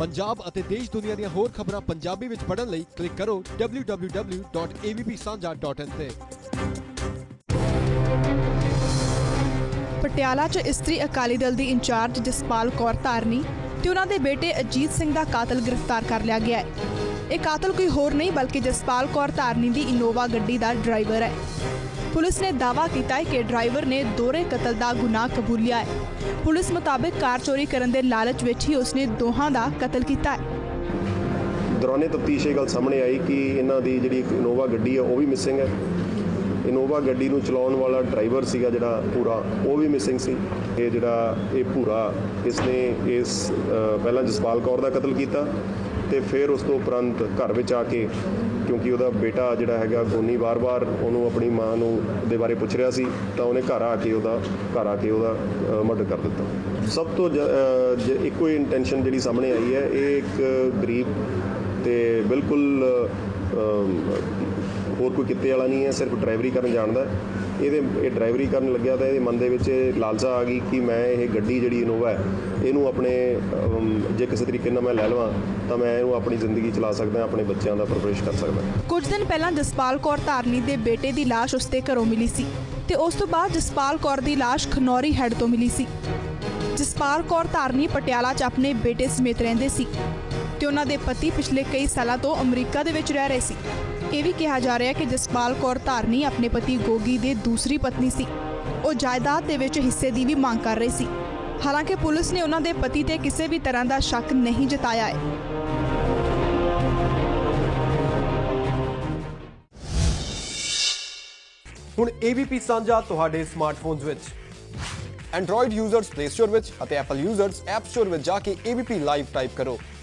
ਪੰਜਾਬ ਅਤੇ ਦੇਸ਼ ਦੁਨੀਆ ਦੀਆਂ ਹੋਰ ਖਬਰਾਂ ਪੰਜਾਬੀ ਵਿੱਚ ਪੜ੍ਹਨ ਲਈ ਕਲਿੱਕ ਕਰੋ www.avpsanja.in ਤੇ। ਪਟਿਆਲਾ 'ਚ ਇਸਤਰੀ ਅਕਾਲੀ ਦਲ ਦੀ ਇੰਚਾਰਜ ਜਸਪਾਲ ਕੌਰ ਧਾਰਨੀ ਤੇ ਉਹਨਾਂ ਦੇ ਬੇਟੇ ਅਜੀਤ ਸਿੰਘ ਦਾ ਕਾਤਲ ਗ੍ਰਿਫਤਾਰ ਕਰ ਲਿਆ ਗਿਆ ਹੈ। ਇਹ ਕਾਤਲ ਕੋਈ ਹੋਰ ਨਹੀਂ ਬਲਕਿ ਜਸਪਾਲ ਕੌਰ ਧਾਰਨੀ ਦੀ ਇਨੋਵਾ ਗੱਡੀ ਦਾ ਡਰਾਈਵਰ ਹੈ। ਪੁਲਿਸ ਨੇ ਦਾਅਵਾ ਕੀਤਾ ਹੈ ਕਿ ਡਰਾਈਵਰ ਨੇ ਦੋਹਰੇ ਕਤਲ ਦਾ ਗੁਨਾਹ ਕਬੂਲਿਆ ਹੈ। ਪੁਲਿਸ ਮੁਤਾਬਕ ਕਾਰ ਚੋਰੀ ਕਰਨ ਦੇ ਲਾਲਚ ਵਿੱਚ ਹੀ ਉਸਨੇ ਦੋਹਾਂ ਦਾ ਕਤਲ ਕੀਤਾ ਹੈ। ਦੌਰਾਨੇ ਤਫਤੀਸ਼ ਇਹ ਗੱਲ ਸਾਹਮਣੇ ਆਈ ਕਿ ਇਹਨਾਂ ਦੀ ਜਿਹੜੀ ਇਨੋਵਾ ਗੱਡੀ ਹੈ, ਉਹ ਵੀ ਮਿਸਿੰਗ ਹੈ। ਇਨੋਵਾ ਗੱਡੀ ਨੂੰ ਚਲਾਉਣ ਵਾਲਾ ਡਰਾਈਵਰ ਸੀਗਾ ਜਿਹੜਾ ਪੂਰਾ, ਉਹ ਵੀ ਮਿਸਿੰਗ ਸੀ। ਇਹ ਜਿਹੜਾ, ਇਹ ਪੂਰਾ ਇਸਨੇ ਇਸ ਪਹਿਲਾਂ ਜਸਪਾਲ ਕੌਰ ਦਾ ਕਤਲ ਕੀਤਾ ਤੇ ਫਿਰ ਉਸ ਤੋਂ ਉਪਰੰਤ ਘਰ ਵਿੱਚ ਆ ਕੇ, ਕਿਉਂਕਿ ਉਹਦਾ ਬੇਟਾ ਜਿਹੜਾ ਹੈਗਾ ਗੋਨੀ ਵਾਰ-ਵਾਰ ਉਹਨੂੰ ਆਪਣੀ ਮਾਂ ਨੂੰ ਦੇ ਬਾਰੇ ਪੁੱਛ ਰਿਹਾ ਸੀ, ਤਾਂ ਉਹਨੇ ਘਰ ਆ ਕੇ ਉਹਦਾ, ਘਰ ਆ ਕੇ ਉਹਦਾ ਮਰਡਰ ਕਰ ਦਿੱਤਾ। ਸਭ ਤੋਂ ਜ- ਇੱਕੋ ਹੀ ਇੰਟੈਂਸ਼ਨ ਜਿਹੜੀ ਸਾਹਮਣੇ ਆਈ ਹੈ, ਇਹ ਇੱਕ ਗਰੀਬ ਤੇ ਬਿਲਕੁਲ ਹੋਰ ਕੋਈ ਕਿੱਤੇ ਵਾਲਾ ਨਹੀਂ ਹੈ, ਸਿਰਫ ਡਰਾਈਵਰੀ ਕਰਨ ਜਾਣਦਾ ਇਹਦੇ, ਇਹ ਡਰਾਈਵਰੀ ਕਰਨ ਲੱਗਿਆ ਤਾਂ ਇਹਦੇ ਮਨ ਦੇ ਵਿੱਚ ਇਹ ਲਾਲਸਾ ਆ ਗਈ ਕਿ ਮੈਂ ਇਹ ਗੱਡੀ ਜਿਹੜੀ ਇਨੋਵਾ ਹੈ, ਇਹਨੂੰ ਆਪਣੇ ਜੇ ਕਿਸੇ ਤਰੀਕੇ ਨਾਲ ਮੈਂ ਲੈ ਲਵਾਂ, ਤਾਂ ਮੈਂ ਇਹਨੂੰ ਆਪਣੀ ਜ਼ਿੰਦਗੀ ਚਲਾ ਸਕਦਾ, ਆਪਣੇ ਬੱਚਿਆਂ ਦਾ ਪਰਵਰਿਸ਼ ਕਰ ਸਕਦਾ। ਕੁਝ ਦਿਨ ਪਹਿਲਾਂ ਜਸਪਾਲ ਕੌਰ ਧਾਰਨੀ ਦੇ ਬੇਟੇ ਦੀ ਲਾਸ਼ ਉਸਦੇ ਘਰੋਂ ਮਿਲੀ ਸੀ ਤੇ ਉਸ ਤੋਂ ਬਾਅਦ ਜਸਪਾਲ ਕੌਰ ਦੀ ਲਾਸ਼ ਖਨੌਰੀ ਹੈੱਡ ਤੋਂ ਮਿਲੀ ਸੀ। ਜਸਪਾਲ ਕੌਰ ਧਾਰਨੀ ਪਟਿਆਲਾ 'ਚ ਆਪਣੇ ਬੇਟੇ ਸਮੇਤ ਰਹਿੰਦੇ ਸੀ। ਤੇ ਉਹਨਾਂ ਦੇ ਪਤੀ ਪਿਛਲੇ ਕਈ ਸਾਲਾਂ ਤੋਂ ਅਮਰੀਕਾ ਦੇ ਵਿੱਚ ਰਹਿ ਰਹੇ ਸੀ। ਇਹ ਵੀ ਕਿਹਾ ਜਾ ਰਿਹਾ ਹੈ ਕਿ ਜਸਪਾਲ ਕੌਰ ਧਾਰਨੀ ਆਪਣੇ ਪਤੀ ਗੋਗੀ ਦੇ ਦੂਸਰੀ ਪਤਨੀ ਸੀ। ਉਹ ਜਾਇਦਾਦ ਦੇ ਵਿੱਚ ਹਿੱਸੇ ਦੀ ਵੀ ਮੰਗ ਕਰ ਰਹੀ ਸੀ। ਹਾਲਾਂਕਿ ਪੁਲਿਸ ਨੇ ਉਹਨਾਂ ਦੇ ਪਤੀ ਤੇ ਕਿਸੇ ਵੀ ਤਰ੍ਹਾਂ ਦਾ ਸ਼ੱਕ ਨਹੀਂ ਜਤਾਇਆ ਹੈ। ਹੁਣ AVP ਸਾਂਝਾ ਤੁਹਾਡੇ ਸਮਾਰਟਫੋਨਸ ਵਿੱਚ। Android ਯੂਜ਼ਰਸ Play Store ਵਿੱਚ ਅਤੇ Apple ਯੂਜ਼ਰਸ App Store ਵਿੱਚ ਜਾ ਕੇ AVP ਲਾਈਵ ਟਾਈਪ ਕਰੋ।